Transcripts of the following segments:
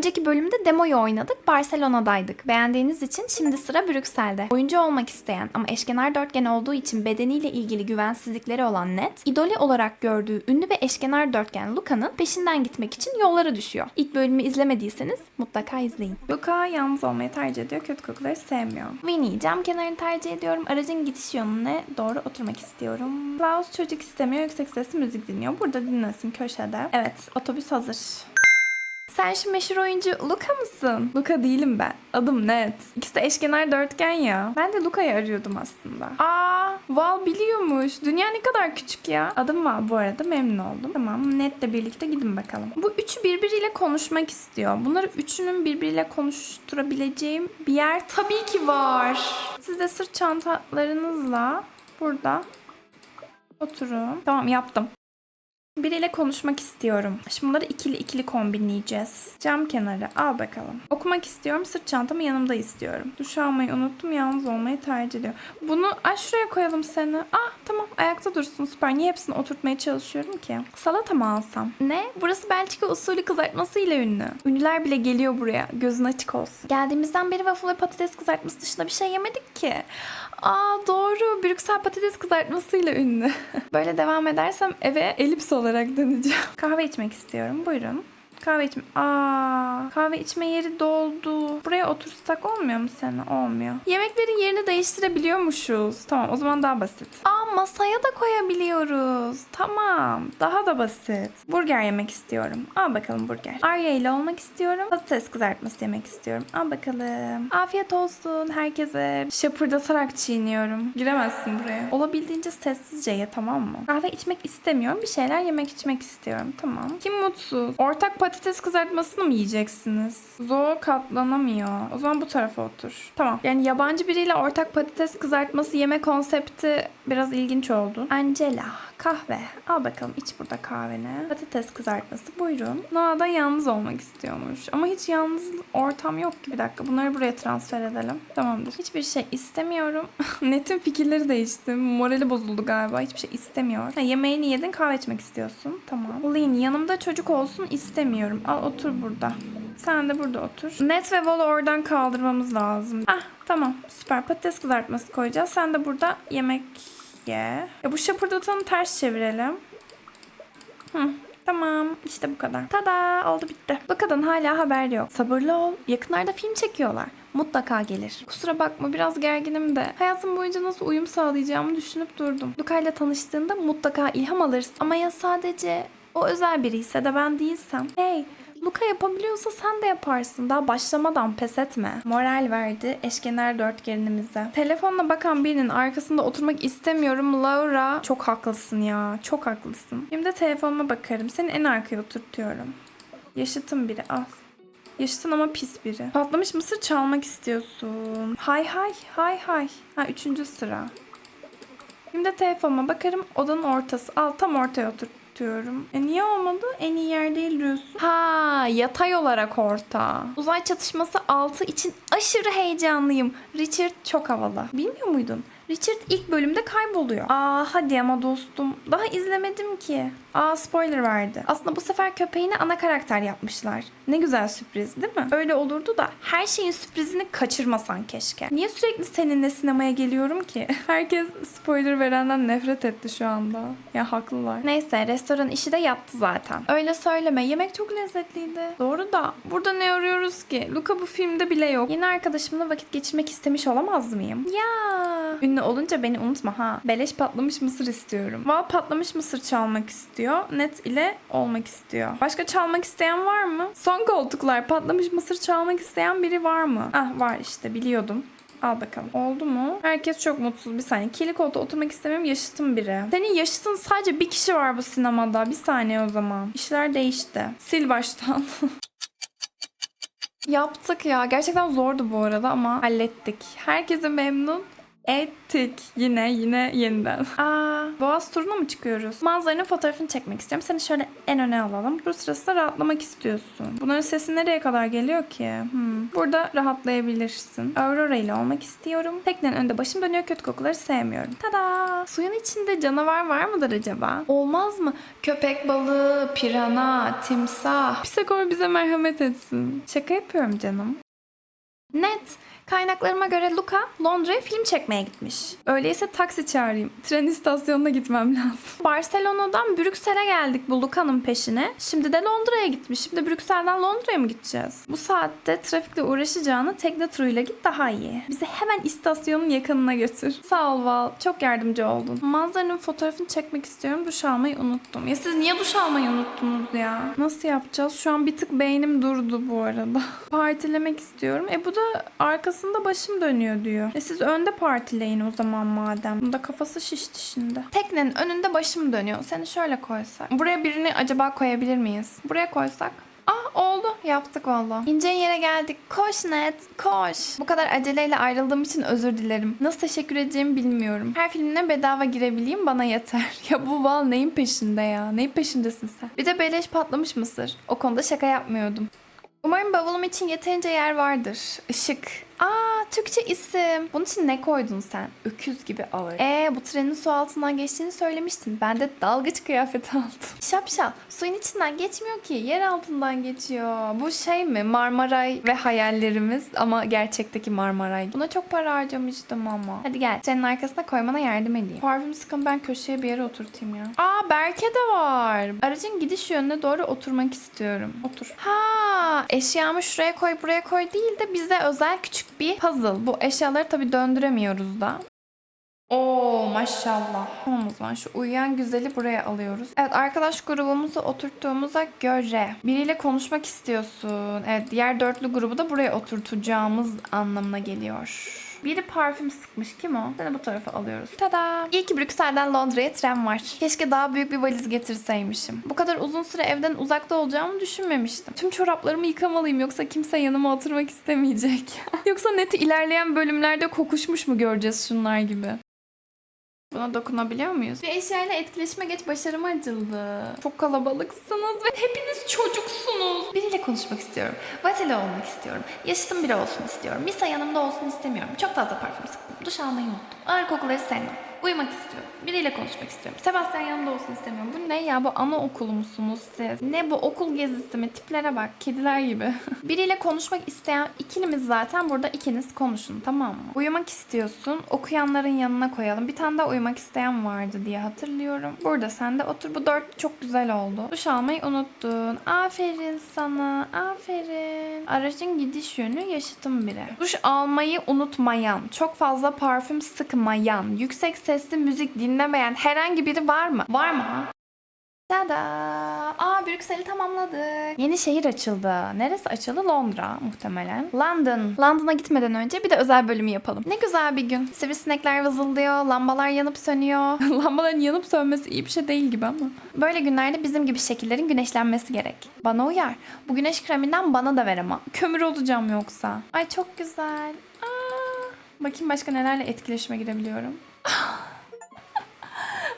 Önceki bölümde demoyu oynadık. Barcelona'daydık. Beğendiğiniz için şimdi sıra Brüksel'de. Oyuncu olmak isteyen ama eşkenar dörtgen olduğu için bedeniyle ilgili güvensizlikleri olan Ned, idoli olarak gördüğü ünlü ve eşkenar dörtgen Luca'nın peşinden gitmek için yollara düşüyor. İlk bölümü izlemediyseniz mutlaka izleyin. Luca yalnız olmayı tercih ediyor, kötü kokuları sevmiyor. Winnie cam kenarını tercih ediyorum. Aracın gidiş yönüne doğru oturmak istiyorum. Klaus çocuk istemiyor, yüksek sesli müzik dinliyor. Burada dinlesin köşede. Evet, otobüs hazır. Sen şu meşhur oyuncu Luca mısın? Luca değilim ben. Adım Ned. İkisi de eşkenar dörtgen ya. Ben de Luca'yı arıyordum aslında. Aa, Val biliyormuş. Dünya ne kadar küçük ya. Adım Val bu arada memnun oldum. Tamam Ned'le birlikte gidin bakalım. Bu üçü birbiriyle konuşmak istiyor. Bunları üçünün birbiriyle konuşturabileceğim bir yer tabii ki var. Siz de sırt çantalarınızla burada oturun. Tamam yaptım. Biriyle konuşmak istiyorum. Şimdi bunları ikili ikili kombinleyeceğiz. Cam kenarı al bakalım. Okumak istiyorum. Sırt çantamı yanımda istiyorum. Duş almayı unuttum. Yalnız olmayı tercih ediyorum. Bunu ay şuraya koyalım seni. Ah tamam ayakta dursun süper. Niye hepsini oturtmaya çalışıyorum ki? Salata mı alsam? Ne? Burası Belçika usulü kızartmasıyla ünlü. Ünlüler bile geliyor buraya. Gözün açık olsun. Geldiğimizden beri waffle ve patates kızartması dışında bir şey yemedik ki. Aa doğru. Brüksel patates kızartmasıyla ünlü. Böyle devam edersem eve elips olarak döneceğim. Kahve içmek istiyorum. Buyurun. Kahve içme. Aa, kahve içme yeri doldu. Buraya otursak olmuyor mu seni? Olmuyor. Yemeklerin yerini değiştirebiliyormuşuz. Tamam o zaman daha basit. Aa masaya da koyabiliyoruz. Tamam. Daha da basit. Burger yemek istiyorum. Al bakalım burger. Arya ile olmak istiyorum. Patates kızartması yemek istiyorum. Al bakalım. Afiyet olsun herkese. Şapırdatarak çiğniyorum. Giremezsin buraya. Olabildiğince sessizce ye tamam mı? Kahve içmek istemiyorum. Bir şeyler yemek içmek istiyorum. Tamam. Kim mutsuz? Ortak patates kızartmasını mı yiyeceksiniz? Zo katlanamıyor. O zaman bu tarafa otur. Tamam. Yani yabancı biriyle ortak patates kızartması yeme konsepti biraz ilginç oldu. Angela kahve. Al bakalım iç burada kahveni. Patates kızartması buyurun. Noah da yalnız olmak istiyormuş. Ama hiç yalnız ortam yok ki. Bir dakika bunları buraya transfer edelim. Tamamdır. Hiçbir şey istemiyorum. Net'in fikirleri değişti. Morali bozuldu galiba. Hiçbir şey istemiyor. Ha, yemeğini yedin kahve içmek istiyorsun. Tamam. Lynn yanımda çocuk olsun istemiyorum. Al otur burada. Sen de burada otur. Net ve Vol'u oradan kaldırmamız lazım. Ah tamam süper patates kızartması koyacağız. Sen de burada yemek ye. Ya bu şapırdatanı ters çevirelim. Hı. Tamam işte bu kadar. Tada oldu bitti. Bu kadın hala haber yok. Sabırlı ol. Yakınlarda film çekiyorlar. Mutlaka gelir. Kusura bakma biraz gerginim de. Hayatım boyunca nasıl uyum sağlayacağımı düşünüp durdum. Luka ile tanıştığında mutlaka ilham alırsın. Ama ya sadece o özel biri ise de ben değilsem. Hey Luka yapabiliyorsa sen de yaparsın. Daha başlamadan pes etme. Moral verdi eşkenar dörtgenimize. Telefonla bakan birinin arkasında oturmak istemiyorum Laura. Çok haklısın ya. Çok haklısın. Şimdi de telefonuma bakarım. Seni en arkaya oturtuyorum. Yaşıtım biri al. Yaşıtın ama pis biri. Patlamış mısır çalmak istiyorsun. Hay hay hay hay. Ha üçüncü sıra. Şimdi de telefonuma bakarım. Odanın ortası. Al tam ortaya oturtuyorum. E niye olmadı? En iyi yer değil diyorsun. Ha yatay olarak orta. Uzay çatışması 6 için aşırı heyecanlıyım. Richard çok havalı. Bilmiyor muydun? Richard ilk bölümde kayboluyor. Aa hadi ama dostum. Daha izlemedim ki. Aa spoiler verdi. Aslında bu sefer köpeğini ana karakter yapmışlar. Ne güzel sürpriz değil mi? Öyle olurdu da her şeyin sürprizini kaçırmasan keşke. Niye sürekli seninle sinemaya geliyorum ki? Herkes spoiler verenden nefret etti şu anda. Ya haklılar. Neyse restoran işi de yattı zaten. Öyle söyleme. Yemek çok lezzetliydi. Doğru da burada ne arıyoruz ki? Luca bu filmde bile yok. Yeni arkadaşımla vakit geçirmek istemiş olamaz mıyım? Ya. Ünlü olunca beni unutma ha. Beleş patlamış mısır istiyorum. Val patlamış mısır çalmak istiyor. Net ile olmak istiyor. Başka çalmak isteyen var mı? Son koltuklar patlamış mısır çalmak isteyen biri var mı? Ah var işte biliyordum. Al bakalım. Oldu mu? Herkes çok mutsuz. Bir saniye. Kirli koltuğa oturmak istemiyorum. Yaşıtım biri. Senin yaşıtın sadece bir kişi var bu sinemada. Bir saniye o zaman. İşler değişti. Sil baştan. Yaptık ya. Gerçekten zordu bu arada ama hallettik. Herkese memnun. Ettik. Yine yine yeniden. Aa, Boğaz turuna mı çıkıyoruz? Manzaranın fotoğrafını çekmek istiyorum. Seni şöyle en öne alalım. Bu sırasında rahatlamak istiyorsun. Bunların sesi nereye kadar geliyor ki? Hmm. Burada rahatlayabilirsin. Aurora ile olmak istiyorum. Teknenin önünde başım dönüyor. Kötü kokuları sevmiyorum. Tada! Suyun içinde canavar var mıdır acaba? Olmaz mı? Köpek balığı, pirana, timsah. Pisagor bize merhamet etsin. Şaka yapıyorum canım. Net. Kaynaklarıma göre Luca Londra'ya film çekmeye gitmiş. Öyleyse taksi çağırayım. Tren istasyonuna gitmem lazım. Barcelona'dan Brüksel'e geldik bu Luca'nın peşine. Şimdi de Londra'ya gitmiş. Şimdi Brüksel'den Londra'ya mı gideceğiz? Bu saatte trafikle uğraşacağını tekne turuyla git daha iyi. Bizi hemen istasyonun yakınına götür. Sağ ol Val. Çok yardımcı oldun. Manzaranın fotoğrafını çekmek istiyorum. Duş almayı unuttum. Ya siz niye duş almayı unuttunuz ya? Nasıl yapacağız? Şu an bir tık beynim durdu bu arada. Partilemek istiyorum. E bu da arkasında başım dönüyor diyor. E siz önde partileyin o zaman madem. Bunda kafası şişti şimdi. Teknenin önünde başım dönüyor. Seni şöyle koysak. Buraya birini acaba koyabilir miyiz? Buraya koysak. Ah oldu. Yaptık valla. İnce yere geldik. Koş net. Koş. Bu kadar aceleyle ayrıldığım için özür dilerim. Nasıl teşekkür edeceğimi bilmiyorum. Her filmine bedava girebileyim bana yeter. ya bu Val neyin peşinde ya? Neyin peşindesin sen? Bir de beleş patlamış mısır. O konuda şaka yapmıyordum. Umarım bavulum için yeterince yer vardır. Işık. Aa Türkçe isim. Bunun için ne koydun sen? Öküz gibi ağır. Ee bu trenin su altından geçtiğini söylemiştin. Ben de dalgıç kıyafeti aldım. Şapşal. Suyun içinden geçmiyor ki. Yer altından geçiyor. Bu şey mi? Marmaray ve hayallerimiz ama gerçekteki Marmaray. Buna çok para harcamıştım ama. Hadi gel. Trenin arkasına koymana yardım edeyim. Parfüm sıkın ben köşeye bir yere oturtayım ya. Aa Berke de var. Aracın gidiş yönüne doğru oturmak istiyorum. Otur. Ha eşyamı şuraya koy buraya koy değil de bize özel küçük bir puzzle. Bu eşyaları tabii döndüremiyoruz da. Oo maşallah. Tamam o şu uyuyan güzeli buraya alıyoruz. Evet arkadaş grubumuzu oturttuğumuza göre biriyle konuşmak istiyorsun. Evet diğer dörtlü grubu da buraya oturtacağımız anlamına geliyor. Biri parfüm sıkmış. Kim o? Seni bu tarafa alıyoruz. Tada! İyi ki Brüksel'den Londra'ya tren var. Keşke daha büyük bir valiz getirseymişim. Bu kadar uzun süre evden uzakta olacağımı düşünmemiştim. Tüm çoraplarımı yıkamalıyım yoksa kimse yanıma oturmak istemeyecek. yoksa neti ilerleyen bölümlerde kokuşmuş mu göreceğiz şunlar gibi? Buna dokunabiliyor muyuz? Bir eşyayla etkileşime geç başarım acıldı. Çok kalabalıksınız ve hepiniz çocuksunuz. Biriyle konuşmak istiyorum. Vateli olmak istiyorum. Yaşıtım biri olsun istiyorum. Misa yanımda olsun istemiyorum. Çok fazla parfüm sıktım. Duş almayı unuttum. Ağır kokuları sevmem. Uyumak istiyorum. Biriyle konuşmak istiyorum. Sebastian yanımda olsun istemiyorum. Bu ne ya? Bu anaokulu musunuz siz? Ne bu okul gezisi mi? Tiplere bak. Kediler gibi. Biriyle konuşmak isteyen ikilimiz zaten burada ikiniz konuşun tamam mı? Uyumak istiyorsun. Okuyanların yanına koyalım. Bir tane daha uyumak isteyen vardı diye hatırlıyorum. Burada sen de otur. Bu dört çok güzel oldu. Duş almayı unuttun. Aferin sana. Aferin. Aracın gidiş yönü yaşıtım biri. Duş almayı unutmayan, çok fazla parfüm sıkmayan, yüksek sesli müzik dinlemeyen herhangi biri var mı? Var mı? Tada! Aa Brüksel'i tamamladık. Yeni şehir açıldı. Neresi açıldı? Londra muhtemelen. London. London'a gitmeden önce bir de özel bölümü yapalım. Ne güzel bir gün. Sivrisinekler vızıldıyor, lambalar yanıp sönüyor. Lambaların yanıp sönmesi iyi bir şey değil gibi ama. Böyle günlerde bizim gibi şekillerin güneşlenmesi gerek. Bana uyar. Bu güneş kreminden bana da ver ama. Kömür olacağım yoksa. Ay çok güzel. Aa, bakayım başka nelerle etkileşime girebiliyorum.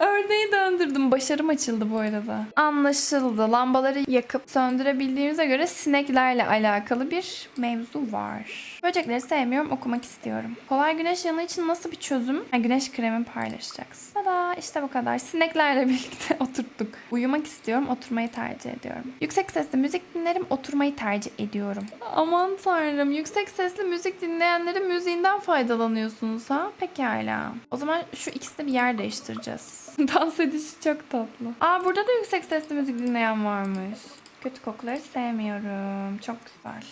Ördeği döndürdüm. Başarım açıldı bu arada. Anlaşıldı. Lambaları yakıp söndürebildiğimize göre sineklerle alakalı bir mevzu var. Böcekleri sevmiyorum, okumak istiyorum. Kolay güneş yanığı için nasıl bir çözüm? Ha, güneş kremi paylaşacaksın. Tada işte bu kadar. Sineklerle birlikte oturttuk. Uyumak istiyorum, oturmayı tercih ediyorum. Yüksek sesli müzik dinlerim, oturmayı tercih ediyorum. Aman tanrım, yüksek sesli müzik dinleyenlerin müziğinden faydalanıyorsunuz ha? Pekala. O zaman şu ikisini bir yer değiştireceğiz. Dans edişi çok tatlı. Aa burada da yüksek sesli müzik dinleyen varmış. Kötü kokuları sevmiyorum. Çok güzel.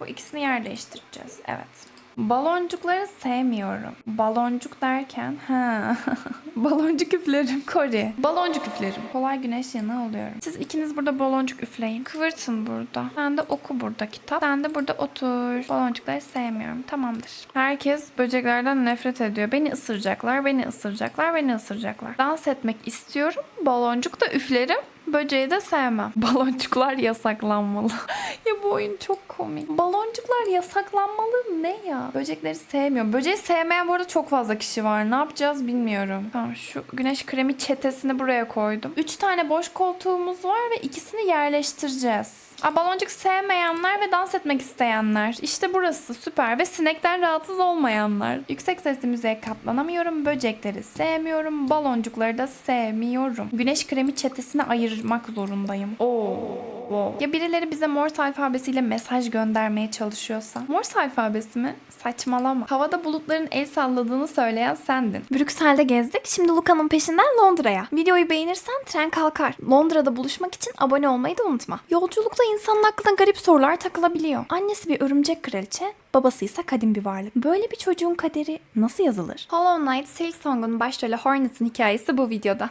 Bu ikisini yer değiştireceğiz. Evet. Baloncukları sevmiyorum. Baloncuk derken ha baloncuk üflerim. Kore. Baloncuk üflerim. Kolay güneş yanığı oluyorum. Siz ikiniz burada baloncuk üfleyin. Kıvırtın burada. Sen de oku burada kitap. Sen de burada otur. Baloncukları sevmiyorum. Tamamdır. Herkes böceklerden nefret ediyor. Beni ısıracaklar, beni ısıracaklar, beni ısıracaklar. Dans etmek istiyorum. Baloncuk da üflerim. Böceği de sevmem. Baloncuklar yasaklanmalı. ya bu oyun çok komik. Baloncuklar yasaklanmalı ne ya? Böcekleri sevmiyorum. Böceği sevmeyen bu arada çok fazla kişi var. Ne yapacağız bilmiyorum. Tamam şu güneş kremi çetesini buraya koydum. 3 tane boş koltuğumuz var ve ikisini yerleştireceğiz. Aa, baloncuk sevmeyenler ve dans etmek isteyenler. İşte burası süper ve sinekten rahatsız olmayanlar. Yüksek sesli müziğe katlanamıyorum. Böcekleri sevmiyorum. Baloncukları da sevmiyorum. Güneş kremi çetesine ayırmak zorundayım. Oo. Wow. Ya birileri bize Morse alfabesiyle mesaj göndermeye çalışıyorsa? Morse alfabesi mi? Saçmalama. Havada bulutların el salladığını söyleyen sendin. Brüksel'de gezdik. Şimdi Luka'nın peşinden Londra'ya. Videoyu beğenirsen tren kalkar. Londra'da buluşmak için abone olmayı da unutma. Yolculukta insanın aklına garip sorular takılabiliyor. Annesi bir örümcek kraliçe, babası ise kadim bir varlık. Böyle bir çocuğun kaderi nasıl yazılır? Hollow Knight Silk Song'un başrolü Hornet'ın hikayesi bu videoda.